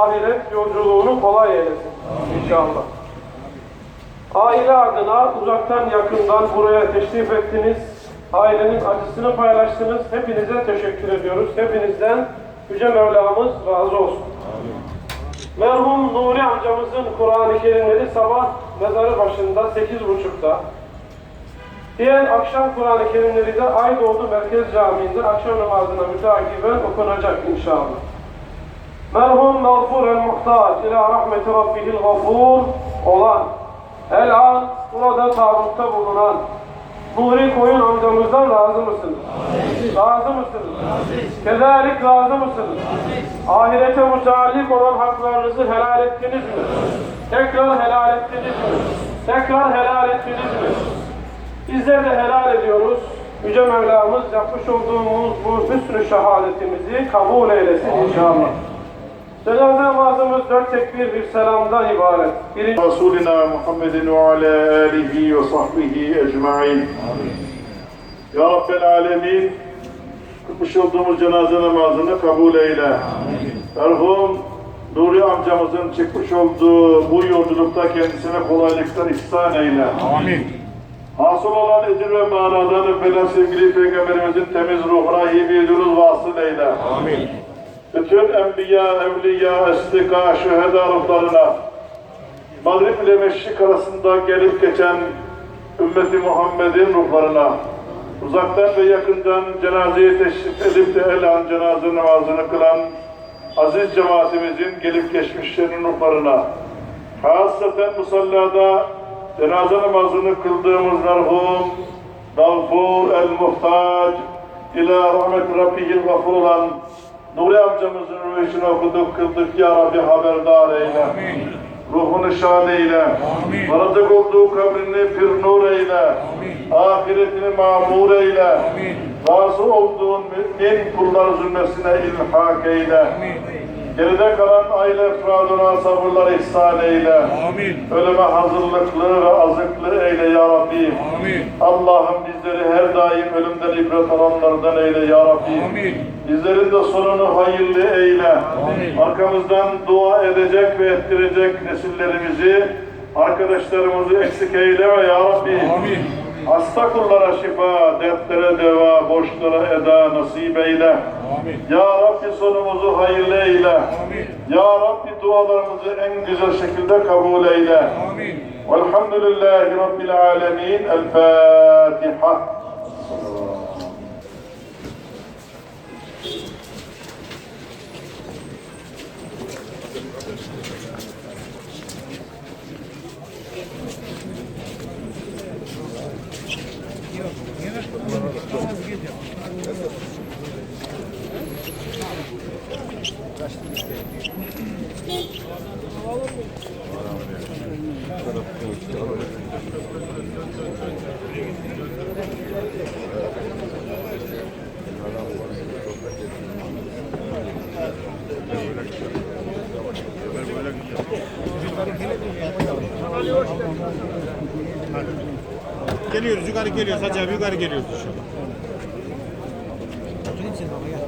ahiret yolculuğunu kolay eylesin inşallah. Aile adına uzaktan yakından buraya teşrif ettiniz. Ailenin acısını paylaştınız. Hepinize teşekkür ediyoruz. Hepinizden Yüce Mevlamız razı olsun. Merhum Nuri amcamızın Kur'an-ı Kerimleri sabah mezarı başında 8.30'da. Diğer akşam Kur'an-ı Kerimleri de Aydoğdu Merkez Camii'nde akşam namazına müteakiben okunacak inşallah. Merhum mağfur el muhtaç ila rahmeti rabbihil gafur olan el an burada tabutta bulunan Nuri Koyun amcamızdan razı mısınız? Razı mısınız? Kezalik razı mısınız? Ahirete mutallik olan haklarınızı helal ettiniz mi? Tekrar helal ettiniz mi? Tekrar helal ettiniz mi? Bizler de helal ediyoruz. Yüce Mevlamız yapmış olduğumuz bu hüsnü şehadetimizi kabul eylesin inşallah. Cenaze vaazımız dört tekbir bir selamdan ibaret. Birinci... Resulina Muhammedin ve ala alihi ve sahbihi ecma'in. Ya Rabbel alemin, kılmış olduğumuz cenaze namazını kabul eyle. Merhum Nuri amcamızın çıkmış olduğu bu yolculukta kendisine kolaylıklar ihsan eyle. Amin. Hasıl olan ecir ve manadan öpelen sevgili Peygamberimizin temiz ruhuna iyi bir yürüz vasıl eyle. Amin. Bütün enbiya, evliya, estika, şüheda ruhlarına, Mağrib ile Meşrik arasında gelip geçen ümmeti Muhammed'in ruhlarına, uzaktan ve yakından cenazeye teşrif edip de el an cenaze namazını kılan aziz cemaatimizin gelip geçmişlerinin ruhlarına, hasaten musallada cenaze namazını kıldığımız merhum, Davfur el-Muhtaç, ila rahmet Rabbihil gafur olan Nuri amcamızın ruhunu okuduk, kıldık ya Rabbi haberdar eyle. Ruhunu şan eyle. Amin. Varadık olduğu kabrini pir nur eyle. Ahiretini mamur eyle. Amin. Razı olduğun mümin kullar zümresine ilhak eyle. Amin. Geride kalan aile efradına sabırlar ihsan eyle. Amin. Ölüme hazırlıklı ve azıklı eyle ya Rabbi. Amin. Allah'ım bizleri her daim ölümden ibret alanlardan eyle ya Rabbi. Amin. Bizlerin de sonunu hayırlı eyle. Amin. Arkamızdan dua edecek ve ettirecek nesillerimizi, arkadaşlarımızı eksik eyleme ya Rabbi. Amin. Hasta kullara şifa, dertlere deva, borçlara eda nasip eyle. Amin. Ya Rabbi sonumuzu hayırlı eyle. Amin. Ya Rabbi dualarımızı en güzel şekilde kabul eyle. Amin. Velhamdülillahi Rabbil alemin. El Fatiha. Geliyoruz yukarı geliyoruz. Hacı abi yukarı geliyoruz inşallah. 现场没个